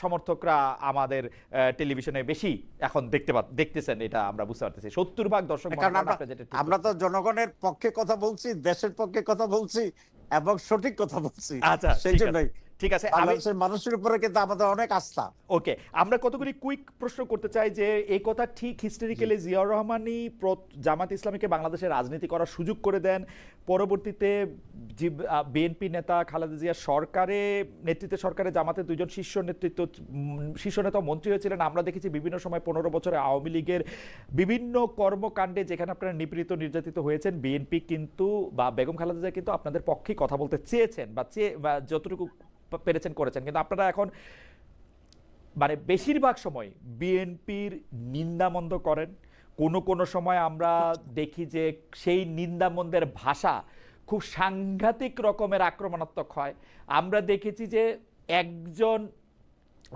সমর্থকরা আমাদের টেলিভিশনে বেশি এখন দেখতে দেখতেছেন এটা আমরা বুঝতে পারতেছি। সত্তর ভাগ দর্শক আমরা তো জনগণের পক্ষে কথা বলছি দেশের পক্ষে কথা বলছি এবং সঠিক কথা বলছি। আচ্ছা, সেই জন্যই। ঠিক আছে বাংলাদেশের মানুষের উপরে কিন্তু আমাদের অনেক আস্থা। ওকে আমরা কতগুলি কুইক প্রশ্ন করতে চাই যে এই কথা ঠিক হিস্টোরিক্যালি জিয়াউর রহমানই জামাত ইসলামীকে বাংলাদেশে রাজনীতি করার সুযোগ করে দেন। পরবর্তীতে বিএনপি নেতা খালেদা জিয়া সরকারে নেতৃত্বে সরকারে জামাতের দুজন শীর্ষ নেতৃত্ব শীর্ষ নেতা মন্ত্রী হয়েছিলেন। আমরা দেখেছি বিভিন্ন সময় পনেরো বছরে আওয়ামী লীগের বিভিন্ন কর্মকাণ্ডে যেখানে আপনারা নিপীড়িত নির্যাতিত হয়েছেন বিএনপি কিন্তু বা বেগম খালেদা জিয়া কিন্তু আপনাদের পক্ষে কথা বলতে চেয়েছেন বা চেয়ে বা যতটুকু পেরেছেন, করেছেন। কিন্তু আপনারা এখন মানে বেশিরভাগ সময় বিএনপির নিন্দামন্দ করেন। কোনো কোনো সময় আমরা দেখি যে সেই নিন্দামন্দের ভাষা খুব সাংঘাতিক রকমের আক্রমণাত্মক হয়। আমরা দেখেছি যে একজন,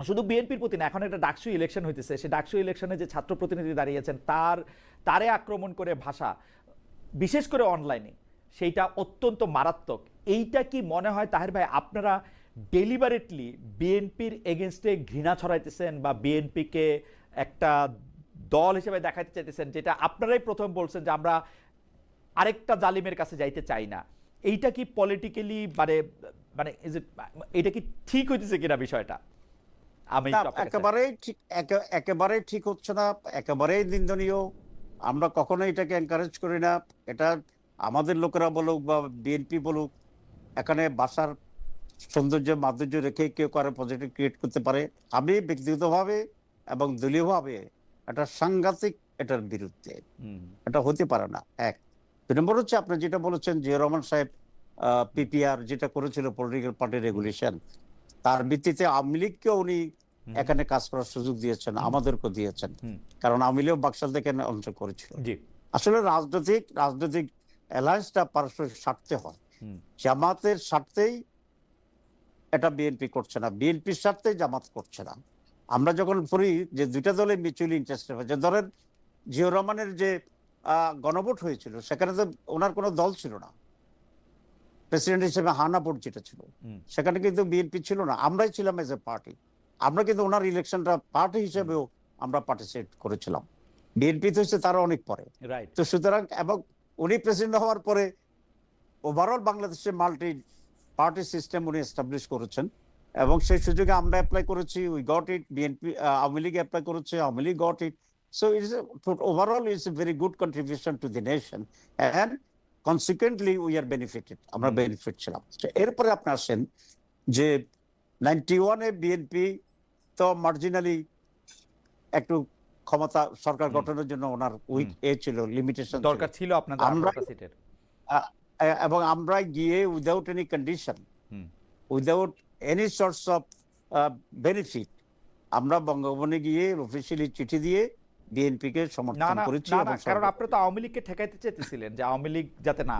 শুধু বিএনপির প্রতি না, এখন একটা ডাকসু ইলেকশন হইতেছে। সে ডাকসু ইলেকশনে যে ছাত্র প্রতিনিধি দাঁড়িয়েছেন, তার, তারে আক্রমণ করে ভাষা, বিশেষ করে অনলাইনে, সেইটা অত্যন্ত মারাত্মক। এইটা কি মনে হয় তাহের ভাই, আপনারা ডেলিভারেটলি বিএনপির এগেনস্টে ঘৃণা ছড়াইতেছেন বা বিএনপিকে একটা দল হিসেবে দেখাতে চাইতেছেন যেটা আপনারাই প্রথম বলছেন যে আমরা আরেকটা জালিমের কাছে যাইতে চাই না। এইটা কি পলিটিক্যালি মানে মানে এটা কি ঠিক হইতেছে কিনা বিষয়টা? আমি একেবারেই ঠিক একে- একেবারেই ঠিক হচ্ছে না একেবারেই নিন্দনীয়। আমরা কখনো এটাকে এনকারেজ করি না। এটা আমাদের লোকেরা বলুক বা বিএনপি বলুক এখানে বাসার সৌন্দর্য মাধুর্য রেখে কেউ কারও পজিটিভ ক্রিয়েট করতে পারে। আমি ব্যক্তিগতভাবে এবং দলীয়ভাবে এটা সাংঘাতিক এটার বিরুদ্ধে। এটা হতে পারে না। এক। দুই নম্বর হচ্ছে আপনি যেটা বলেছেন জিয়া রহমান সাহেব পিপিআর যেটা করেছিল পলিটিক্যাল পার্টি রেগুলেশন তার ভিত্তিতে আওয়ামী লীগকে উনি এখানে কাজ করার সুযোগ দিয়েছেন আমাদেরকে দিয়েছেন। কারণ আওয়ামী লীগ বাকশাল থেকে অঞ্চল করেছিল। আসলে রাজনৈতিক রাজনৈতিক অ্যালায়েন্সটা পারস্পরিক স্বার্থে হয়। জামাতের স্বার্থেই এটা বিএনপি করছে না। বিএনপির স্বার্থে জামাত করছে না। আমরা যখন পড়ি যে দুইটা দলে মিউচুয়ালি ইন্টারেস্টেড হয় যে ধরেন জিয়র রহমানের যে গণভোট হয়েছিল সেখানে তো ওনার কোনো দল ছিল না। প্রেসিডেন্ট হিসেবে হানা ভোট যেটা ছিল সেখানে কিন্তু বিএনপি ছিল না। আমরাই ছিলাম এজ এ পার্টি আমরা কিন্তু ওনার ইলেকশনটা পার্টি হিসেবেও আমরা পার্টিসিপেট করেছিলাম। বিএনপি তো হচ্ছে তারা অনেক পরে। তো সুতরাং এবং উনি প্রেসিডেন্ট হওয়ার পরে ওভারঅল বাংলাদেশে মাল্টি পার্টি সিস্টেম উনি এস্টাবলিশ করেছেন এবং সেই সুযোগে আমরা অ্যাপ্লাই করেছি we got it BNP Awami League apply করেছে Awami League got it so it's overall it's a very good contribution to the nation and consequently we are benefited আমরা benefit ছিলাম। এরপরে আপনি আসেন যে নাইনটি ওয়ানে বিএনপি তো মার্জিনালি একটু ক্ষমতা সরকার গঠনের জন্য ওনার উইক এ ছিল লিমিটেশন দরকার ছিল আপনাদের আমরা- এবং আমরা গিয়ে without any condition without any source of benefit আমরা বঙ্গভবনে গিয়ে অফিসিয়ালি চিঠি দিয়ে বিএনপি কে সমর্থন করেছি কারণ আপনারা তো আওয়ামী লীগকে ঠেকাইতে চেয়েছিলেন যে আওয়ামী লীগ যাতে না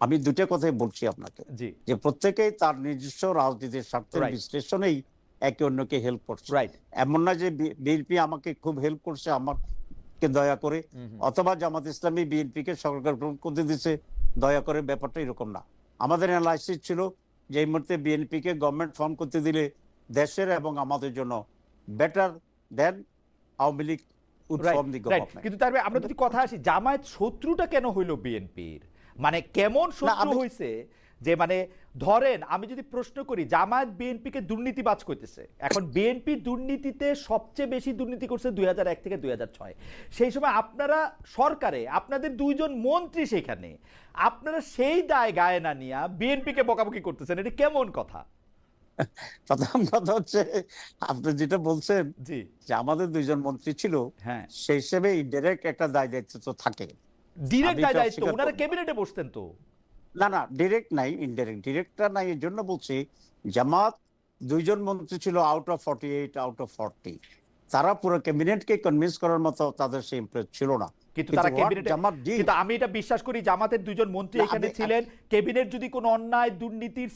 আমি দুটো কথাই বলছি আপনাকে। জি। যে প্রত্যেকেই তার নিজস্ব রাজনীতির স্বার্থের বিশ্লেষণেই একে অন্যকে হেল্প করছে। রাইট এমন না যে বিএনপি আমাকে খুব হেল্প করছে আমাকে দয়া করে? অথবা জামাত ইসলামী বিএনপি কে সরকার গ্রহণ করতে দিচ্ছে দয়া করে ব্যাপারটা এরকম না। আমাদের অ্যানালাইসিস ছিল যে এই মুহূর্তে বিএনপি কে গভর্নমেন্ট ফর্ম করতে দিলে দেশের এবং আমাদের জন্য বেটার দেন আওয়ামী লীগ কিন্তু তার আমরা যদি কথা আসি জামায়াত শত্রুটা কেন হইল বিএনপির? মানে কেমন শত্রু হইছে যে মানে ধরেন আমি যদি প্রশ্ন করি জামায়াত বিএনপিকে দুর্নীতিবাজ করতেছে। এখন বিএনপি দুর্নীতিতে সবচেয়ে বেশি দুর্নীতি করছে দুই থেকে দুই সেই সময় আপনারা সরকারে আপনাদের দুইজন মন্ত্রী সেখানে আপনারা সেই দায় গায়ে না নিয়ে বিএনপিকে বকাবকি করতেছেন এটা কেমন কথা? প্রথম কথা হচ্ছে আপনি যেটা বলছেন জি। যে আমাদের দুইজন মন্ত্রী ছিল হ্যাঁ। সেই হিসেবে ইনডাইরেক্ট একটা দায় দায়িত্ব তো থাকে। ডিরেক্ট দায় দায়িত্ব ওনারা ক্যাবিনেটে বসতেন তো। না না ডিরেক্ট নাই ইনডাইরেক্ট ডিরেক্টটা নাই এর জন্য বলছি জামাত দুইজন মন্ত্রী ছিল out of forty eight out of forty তারা পুরো ক্যাবিনেটকে কনভিন্স করার মতো তাদের সেই ইমপ্রেস ছিল না। কিন্তু তারা কিন্তু আমি এটা বিশ্বাস করি জামাতের দুজন মন্ত্রী এখানে ছিলেন। ক্যাবিনেট যদি কোনো অন্যায় দুর্নীতির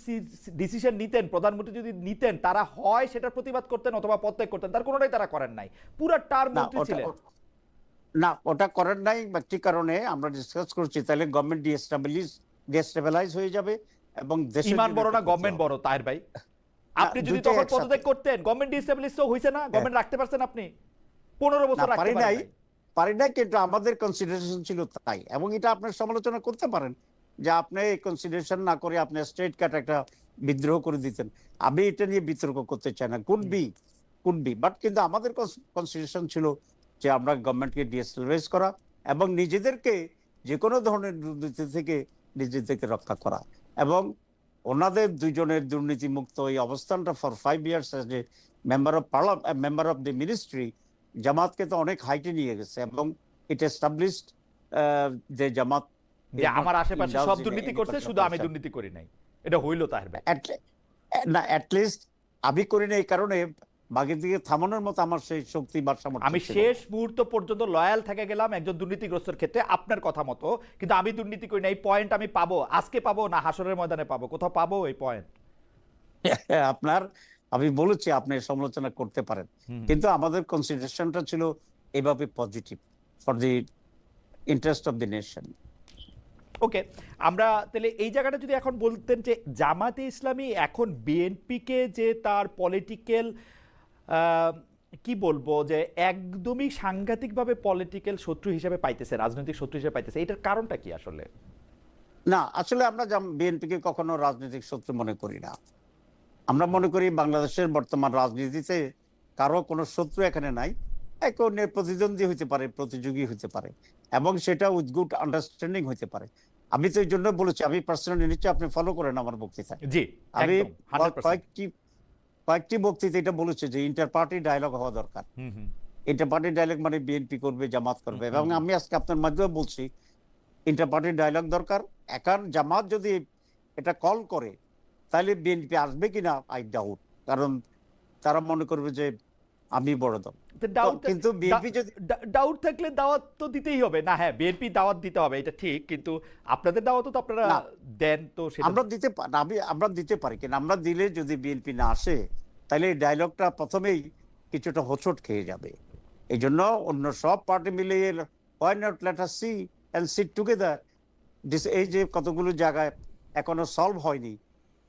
ডিসিশন নিতেন প্রধানমন্ত্রী যদি নিতেন তারা হয় সেটার প্রতিবাদ করতেন অথবা পদত্যাগ করতেন তার কোনোটাই তারা করেন নাই। পুরো টার মন্ত্রী ছিলেন। না ওটা করেন নাই ব্যক্তি কারণে আমরা ডিসকাস করছি। তাহলে গভর্নমেন্ট ডিএস্টাবলিশ ডিএস্টাবিলাইজ হয়ে যাবে এবং দেশের ইমান বড় না গভর্নমেন্ট বড় তাহের ভাই। আপনি যদি তখন পদত্যাগ করতেন গভর্নমেন্ট ডিস্টাবলিশ তো হয়েছে না গভর্নমেন্ট রাখতে পারছেন আপনি। পনেরো বছর রাখতে পারি পারেন নাই। পারি নাই কিন্তু আমাদের কনসিডারেশন ছিল তাই। এবং এটা আপনার সমালোচনা করতে পারেন যে আপনি এই কনসিডারেশন না করে আপনি স্ট্রেট কাট একটা বিদ্রোহ করে দিতেন। আমি এটা নিয়ে বিতর্ক করতে চাই না। Could be could be but কিন্তু আমাদের কনসিডারেশন ছিল যে আমরা গভর্নমেন্টকে ডিএসএলভাইজ করা এবং নিজেদেরকে যে কোনো ধরনের দুর্নীতি থেকে নিজেদেরকে রক্ষা করা। এবং ওনাদের দুইজনের দুর্নীতি মুক্ত এই অবস্থানটা ফর ফাইভ ইয়ার্স যে member of parliament member of the ministry জামাতকে তো অনেক হাইটে নিয়ে গেছে এবং ইট এস্টাবলিশড যে জামাত যে আমার আশেপাশে সব দুর্নীতি করছে শুধু আমি দুর্নীতি করি নাই। এটা হইল তাহের ভাই না অ্যাটলিস্ট আমি করি না এই কারণে বাগের দিকে থামানোর মতো আমার সেই শক্তি বা সামর্থ্য আমি শেষ মুহূর্ত পর্যন্ত লয়াল থেকে গেলাম একজন দুর্নীতিগ্রস্তের ক্ষেত্রে আপনার কথা মতো। কিন্তু আমি দুর্নীতি করি না এই পয়েন্ট আমি পাবো। আজকে পাবো না হাসরের ময়দানে পাবো। কোথাও পাবো এই পয়েন্ট আপনার আমি বলেছি আপনি সমালোচনা করতে পারেন। কিন্তু আমাদের কনসিডারেশনটা ছিল এভাবে positive for the interest of the nation okay আমরা তাহলে এই জায়গাটা যদি এখন বলতেন যে জামাতে ইসলামী এখন বিএনপিকে যে তার পলিটিক্যাল কি বলব যে একদমই সাংঘাতিকভাবে পলিটিক্যাল শত্রু হিসেবে পাইতেছে রাজনৈতিক শত্রু হিসেবে পাইতেছে। এটার কারণটা কি আসলে? না আসলে আমরা বিএনপিকে কখনো রাজনৈতিক শত্রু মনে করি না। আমরা মনে করি বাংলাদেশের বর্তমান রাজনীতিতে কারও কোনো শত্রু এখানে নাই। এক অন্যের প্রতিদ্বন্দ্বী হতে পারে প্রতিযোগী হতে পারে এবং সেটা উইথ গুড আন্ডারস্ট্যান্ডিং হতে পারে। আমি তো এই জন্য বলেছি আমি পার্সোনালি নিশ্চয়ই আপনি ফলো করেন আমার বক্তৃতা জি আমি কয়েকটি কয়েকটি বক্তৃতা এটা বলেছে যে ইন্টার পার্টি ডায়লগ হওয়া দরকার। ইন্টার পার্টি ডায়লগ মানে বিএনপি করবে জামাত করবে। এবং আমি আজকে আপনার মাধ্যমে বলছি ইন্টার পার্টি ডায়লগ দরকার। একার জামাত যদি এটা কল করে তাহলে বিএনপি আসবে কিনা আই ডাউট কারণ তারা মনে করবে যে আমি বড় দল কিন্তু বিএনপি যদি ডাউট থাকলে দাওয়াত তো দিতেই হবে। না হ্যাঁ বিএনপি দাওয়াত দিতে হবে এটা ঠিক কিন্তু আপনাদের দাওয়াতও তো আপনারা দেন তো আমরা দিতে আমি আমরা দিতে পারি কিনা আমরা দিলে যদি বিএনপি না আসে তাহলে এই ডায়লগটা প্রথমেই কিছুটা হোঁচট খেয়ে যাবে। এই জন্য অন্য সব পার্টি মিলে why not let us see and sit together এই যে কতগুলো জায়গায় এখনও সলভ হয়নি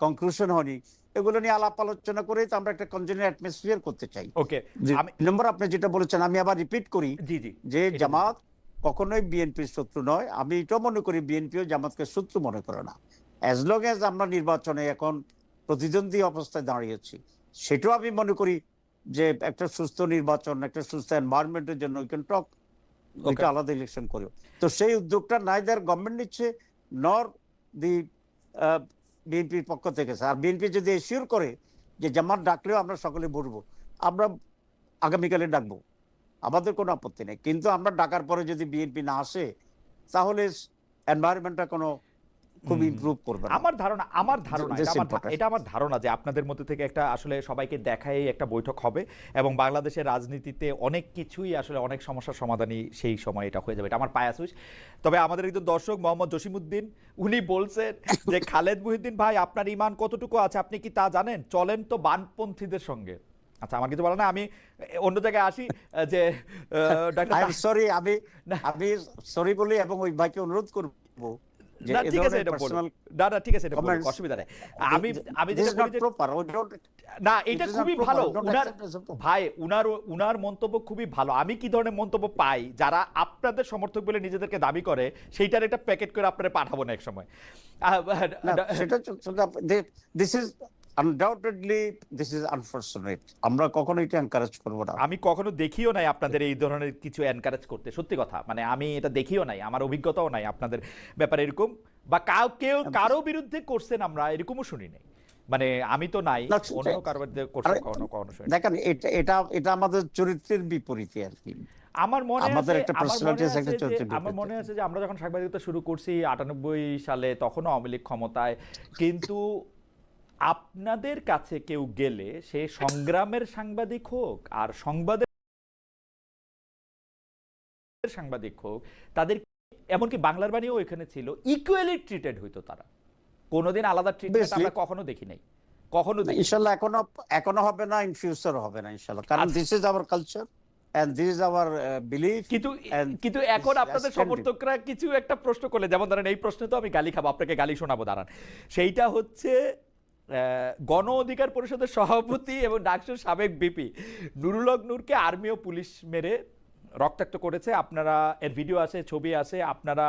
কনক্লুশন হয়নি এগুলো নিয়ে আলাপ আলোচনা করে আমরা একটা কনজেনার অ্যাটমসফিয়ার করতে চাই। ওকে আমি নম্বর আপনি যেটা বলেছেন আমি আবার রিপিট করি জি জি। যে জামাত কখনোই বিএনপির শত্রু নয়। আমি এটাও মনে করি বিএনপিও জামাতকে শত্রু মনে করে না। অ্যাজ লং অ্যাজ আমরা নির্বাচনে এখন প্রতিদ্বন্দ্বী অবস্থায় দাঁড়িয়েছি সেটাও আমি মনে করি যে একটা সুস্থ নির্বাচন একটা সুস্থ এনভায়রনমেন্টের জন্য উই ক্যান টক ওইটা আলাদা ইলেকশন করে তো সেই উদ্যোগটা নাইদার গভর্নমেন্ট নিচ্ছে নর দি বিএনপির পক্ষ থেকে আর বিএনপি যদি এসিওর করে যে জামাত ডাকলেও আমরা সকলে ভরবো আমরা আগামীকালে ডাকবো। আমাদের কোনো আপত্তি নেই। কিন্তু আমরা ডাকার পরে যদি বিএনপি না আসে, তাহলে এনভায়রনমেন্টটা কোনো খুব। ইমপ্রুভ করবে আমার ধারণা আমার ধারণা এটা আমার ধারণা যে আপনাদের মধ্যে থেকে একটা আসলে সবাইকে দেখাই একটা বৈঠক হবে এবং বাংলাদেশের রাজনীতিতে অনেক কিছুই আসলে অনেক সমস্যার সমাধানই সেই সময় এটা হয়ে যাবে। এটা আমার পায়াস উইশ তবে আমাদের একজন দর্শক মোহাম্মদ জসিমউদ্দিন উনি বলছেন যে খালেদ মুহিউদ্দিন ভাই আপনার ইমান কতটুকু আছে আপনি কি তা জানেন? চলেন তো বানপন্থীদের সঙ্গে। আচ্ছা আমার কিছু বলা না আমি অন্য জায়গায় আসি যে সরি আমি আমি সরি বলি এবং ওই ভাইকে অনুরোধ করব। না ঠিক আছে এটা বলুন। না না ঠিক আছে এটা বলুন, অসুবিধা নেই। আমি যেটা বলি না এটা খুবই ভালো। উনার. ভাই উনার উনার মন্তব্য খুবই ভালো। আমি কি ধরনের মন্তব্য পাই? যারা আপনাদের সমর্থক বলে নিজেদেরকে দাবি করে সেইটার একটা প্যাকেট করে আপনারা পাঠাবো না এক সময় সেটা this is undoubtedly this is unfortunate আমরা কখনো এটা এনকারেজ করব না। আমি কখনো দেখিও নাই আপনাদের এই ধরনের কিছু এনকারেজ করতে সত্যি কথা। মানে আমি এটা দেখিও নাই আমার অভিজ্ঞতাও নাই আপনাদের ব্যাপারে এরকম। বা কাউ কেউ কারও বিরুদ্ধে করছেন আমরা এরকমও শুনি নাই। মানে আমি তো নাই অন্য কারও বিরুদ্ধে করছেন কখনো কখনো শুনি দেখেন এটা এটা এটা আমাদের চরিত্রের বিপরীতে আর কি। আমার মনে আমাদের একটা আছে একটা চরিত্র আমার মনে আছে যে আমরা যখন সাংবাদিকতা শুরু করছি আটানব্বই সালে তখনও আওয়ামী লীগ ক্ষমতায়। কিন্তু আপনাদের কাছে কেউ গেলে সে সংগ্রামের সাংবাদিক হোক আর সংবাদের সাংবাদিক হোক তাদের এমনকি বাংলার বাণীও এখানে ছিল ইকুয়ালি ট্রিটেড হইতো তারা। কোনোদিন আলাদা ট্রিটমেন্ট আমরা কখনো দেখি নাই। কখনো দেখি ইনশাল্লাহ এখনও এখনও হবে না ইন ফিউচার হবে না ইনশাল্লাহ। কারণ। This is our culture and this is our belief কিন্তু কিন্তু এখন আপনাদের সমর্থকরা কিছু একটা প্রশ্ন করলে যেমন ধরেন এই প্রশ্নে তো আমি গালি খাব আপনাকে গালি শোনাবো দাঁড়ান। সেইটা হচ্ছে গণ অধিকার পরিষদের সভাপতি এবং ডাকসুর সাবেক বিপি নুরুল নূরকে আর্মি ও পুলিশ মেরে রক্তাক্ত করেছে। আপনারা এর ভিডিও আছে ছবি আছে আপনারা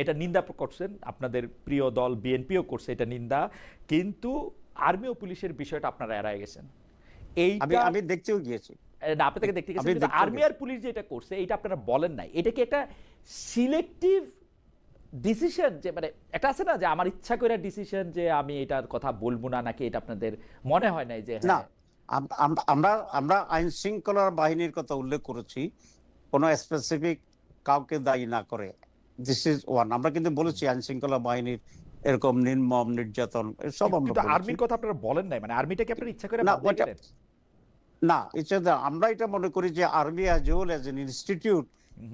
এটা নিন্দা করছেন। আপনাদের প্রিয় দল বিএনপিও করছে এটা নিন্দা। কিন্তু আর্মি ও পুলিশের বিষয়টা আপনারা এড়ায় গেছেন। এই আমি দেখতেও গিয়েছি। না, আপনি দেখতে দেখতে আর্মি আর পুলিশ যেটা করছে এটা আপনারা বলেন নাই। এটা কি একটা সিলেক্টিভ ডিসিশন যে মানে একটা আছে না যে আমার ইচ্ছা করে ডিসিশন যে আমি এটার কথা বলব না নাকি এটা আপনাদের মনে হয় নাই যে না হ্যাঁ, আম- আমরা আমরা আইন শৃঙ্খলার বাহিনীর কথা উল্লেখ করেছি কোনো স্পেসিফিক কাউকে দায়ী না করে। দিস ইজ ওয়ান আমরা কিন্তু বলেছি আইন শৃঙ্খলা বাহিনীর এরকম নির্মম নির্যাতন সব আমরা কিন্তু আর্মির কথা আপনারা বলেন নাই মানে আর্মিটাকে আপনারা ইচ্ছা করে না? না ইটস আমরা এটা মনে করি যে army as well as an institute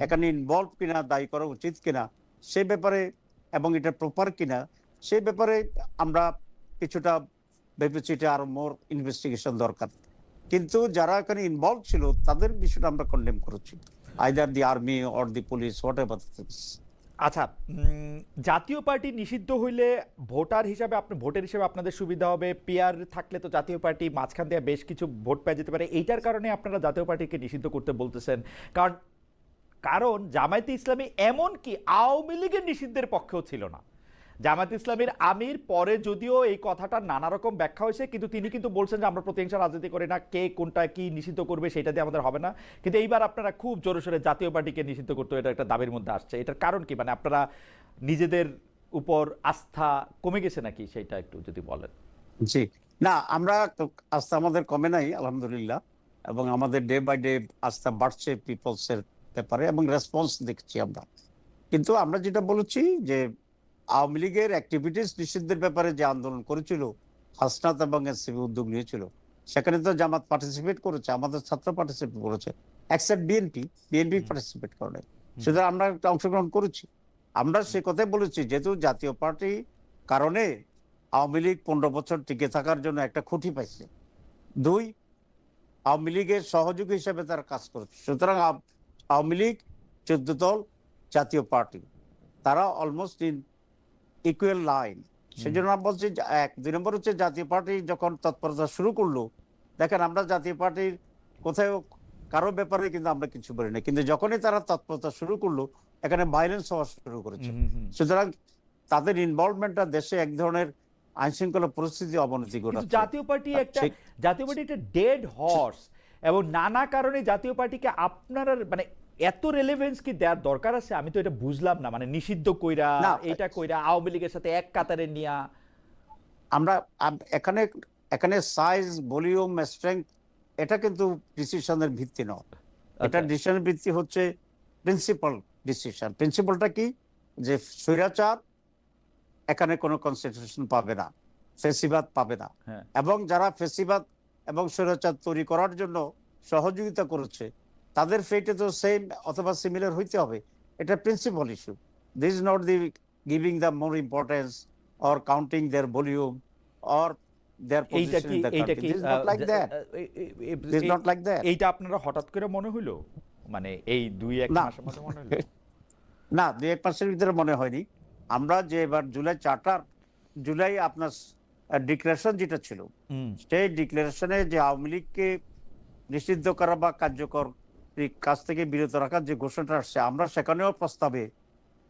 এখানে ইনভলভ কিনা দায়ী করা উচিত কিনা সে ব্যাপারে এবং এটা প্রপার কিনা, সে ব্যাপারে আমরা কিছুটা ভেবেছি এটা আরও মোর ইনভেস্টিগেশন দরকার। কিন্তু যারা এখানে ইনভলভ ছিল, তাদের বিষয়টা আমরা কন্ডেম করেছি। Either the army or the police whatever আচ্ছা জাতীয় পার্টি নিষিদ্ধ হইলে ভোটার হিসাবে আপনি, ভোটের হিসাবে আপনাদের সুবিধা হবে। পিয়ার থাকলে তো জাতীয় পার্টি মাঝখান দিয়ে বেশ কিছু ভোট পেয়ে যেতে পারে। এইটার কারণে আপনারা জাতীয় পার্টিকে নিষিদ্ধ করতে বলতেছেন। কারণ কারণ জামায়াতে ইসলামী এমন কি আওয়ামী লীগের নিষিদ্ধের পক্ষেও ছিল না। জামায়াত ইসলামীর আমির পরে যদিও এই কথাটা নানা রকম ব্যাখ্যা হয়েছে, কিন্তু তিনি কিন্তু বলছেন যে আমরা প্রতিহিংসা রাজনীতি করি না, কে কোনটা কি নিষিদ্ধ করবে সেটা দিয়ে আমাদের হবে না। কিন্তু এইবার আপনারা খুব জোরে জাতীয় পার্টিকে নিষিদ্ধ করতে এটা একটা দাবির মধ্যে আসছে। এটার কারণ কি? মানে আপনারা নিজেদের উপর আস্থা কমে গেছে নাকি? সেটা একটু যদি বলেন। জি। না, আমরা আস্থা আমাদের কমে নাই, আলহামদুলিল্লাহ। এবং আমাদের ডে বাই ডে আস্থা বাড়ছে পিপলস এর ব্যাপারে এবং রেসপন্স দেখছি আমরা। কিন্তু আমরা যেটা বলেছি যে আওয়ামী লীগের অ্যাক্টিভিটিস নিষিদ্ধের ব্যাপারে যে আন্দোলন করেছিল হাসনাত এবং এসসিবি উদ্যোগ নিয়েছিল সেখানে তো জামাত পার্টিসিপেট করেছে আমাদের ছাত্র পার্টিসিপেট করেছে এক্সেপ্ট বিএনপি বিএনপি পার্টিসিপেট করে নাই। সুতরাং আমরা একটা অংশগ্রহণ করেছি। আমরা সে কথাই বলেছি যেহেতু জাতীয় পার্টি কারণে আওয়ামী লীগ পনেরো বছর টিকে থাকার জন্য একটা খুঁটি পাইছে। দুই আওয়ামী লীগের সহযোগী হিসেবে তারা কাজ করেছে। সুতরাং আওয়ামী লীগ চোদ্দ দল জাতীয় পার্টি। তারা অলমোস্ট ইন ইকুয়াল লাইন সেজন্য আমরা বলছি এক দুই নম্বর হচ্ছে জাতীয় পার্টি যখন তৎপরতা শুরু করল দেখেন আমরা জাতীয় পার্টির কোথাও কারও ব্যাপারে কিন্তু আমরা কিছু বলি না। কিন্তু যখনই তারা তৎপরতা শুরু করল এখানে ভাইলেন্স হওয়া শুরু করেছে। সুতরাং তাদের ইনভলভমেন্টটা দেশে এক ধরনের আইন শৃঙ্খলা পরিস্থিতি অবনতি ঘটাচ্ছে। জাতীয় পার্টি একটা জাতীয় পার্টি একটা ডেড হর্স এবং নানা কারণে জাতীয় পার্টিকে আপনারা মানে এত রেলেভেন্স কি দেওয়ার দরকার আছে? আমি তো এটা বুঝলাম না। মানে নিষিদ্ধ কইরা এটা কইরা আওয়ামী লীগের সাথে এক কাতারে নিয়া। আমরা এখানে এখানে সাইজ ভলিউম স্ট্রেংথ এটা কিন্তু ডিসিশনের ভিত্তি নয়। এটা আচ্ছা। ডিসিশনের ভিত্তি হচ্ছে প্রিন্সিপাল ডিসিশন প্রিন্সিপালটা কি? যে স্বৈরাচার এখানে কোনো কনসেন্ট্রেশন পাবে না ফেসিবাদ পাবে না। হ্যাঁ। এবং যারা ফেসিবাদ এবং স্বৈরাচার তৈরি করার জন্য সহযোগিতা করেছে তাদের ফেটে তো সেম অথবা সিমিলার হইতে হবে। এটা principle issue this is not the giving the more importance or counting their volume or এইটা আপনারা হঠাৎ করে মনে হইল? মানে এই দুই এক। মাসের মধ্যে মনে হইল? না দুই এক মাসের ভিতরে মনে হয়নি। আমরা যে এবার জুলাই চার্টার জুলাই আপনার ডিক্লারেশন যেটা ছিল সেই ডিক্লারেশনে যে আওয়ামী লীগকে নিষিদ্ধ করা বা কার্যকর কাজ থেকে বিরত রাখার যে ঘোষণাটা আসছে আমরা সেখানেও প্রস্তাবে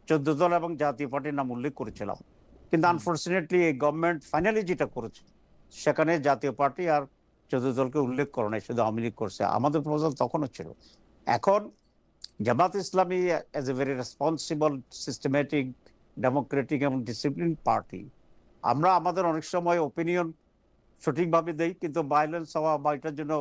চোদ্দ দল এবং জাতীয় পার্টির নাম উল্লেখ করেছিলাম। কিন্তু আনফর্চুনেটলি এই গভর্নমেন্ট ফাইনালি যেটা করেছে সেখানে জাতীয় পার্টি আর চোদ্দ দলকে উল্লেখ করে নাই শুধু আওয়ামী লীগ করছে। আমাদের প্রপোজাল তখনও ছিল। এখন Jamaat Islami as a very responsible systematic democratic এবং ডিসিপ্লিন পার্টি আমরা আমাদের অনেক সময় ওপিনিয়ন সঠিকভাবে দেই কিন্তু ভায়োলেন্স হওয়া বা এটার জন্য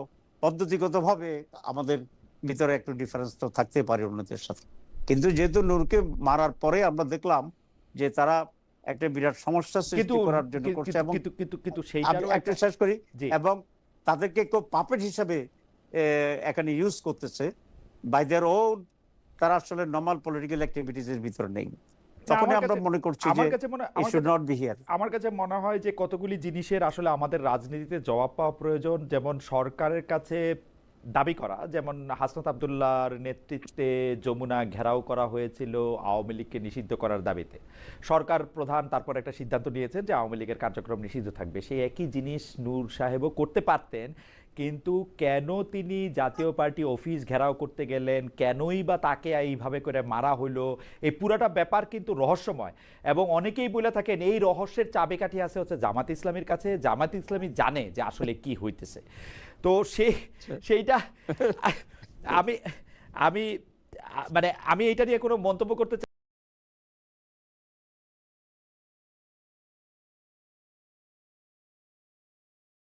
পদ্ধতিগতভাবে আমাদের ভিতরে একটু ডিফারেন্স তো থাকতে পারে অন্যদের সাথে। কিন্তু যেহেতু নূরকে মারার পরে আমরা দেখলাম যে তারা একটা বিরাট সমস্যা সৃষ্টি করার জন্য করছে এবং কিন্তু কিন্তু সেইটারও একটা- শেষ করি। এবং তাদেরকে কেউ পাপেট হিসাবে এখানে ইউজ করতেছে। বাই দেয়ার ওন তারা আসলে নর্মাল পলিটিক্যাল অ্যাক্টিভিটিস এর ভিতরে নেই। তখন আমরা মনে করছি যে আমার কাছে মনে হয় যে কতগুলি জিনিসের আসলে আমাদের রাজনীতিতে জবাব পাওয়া প্রয়োজন। যেমন সরকারের কাছে দাবি করা, যেমন হাসনাত আবদুল্লাহর নেতৃত্বে যমুনা ঘেরাও করা হয়েছিল আওয়ামী লীগকে নিষিদ্ধ করার দাবিতে। সরকার প্রধান তারপর একটা সিদ্ধান্ত নিয়েছেন যে আওয়ামী লীগের কার্যক্রম নিষিদ্ধ থাকবে। সেই একই জিনিস নূর সাহেবও করতে পারতেন, কিন্তু কেন তিনি জাতীয় পার্টি অফিস ঘেরাও করতে গেলেন? কেনই বা তাকে এইভাবে করে মারা হইল এই পুরাটা ব্যাপার কিন্তু রহস্যময়। এবং অনেকেই বলে থাকেন, এই রহস্যের চাবিকাঠি আছে হচ্ছে জামাত ইসলামীর কাছে। জামাত ইসলামী জানে যে আসলে কি হইতেছে। তো সে সেইটা আমি আমি মানে আমি এটা নিয়ে কোনো মন্তব্য করতে চাই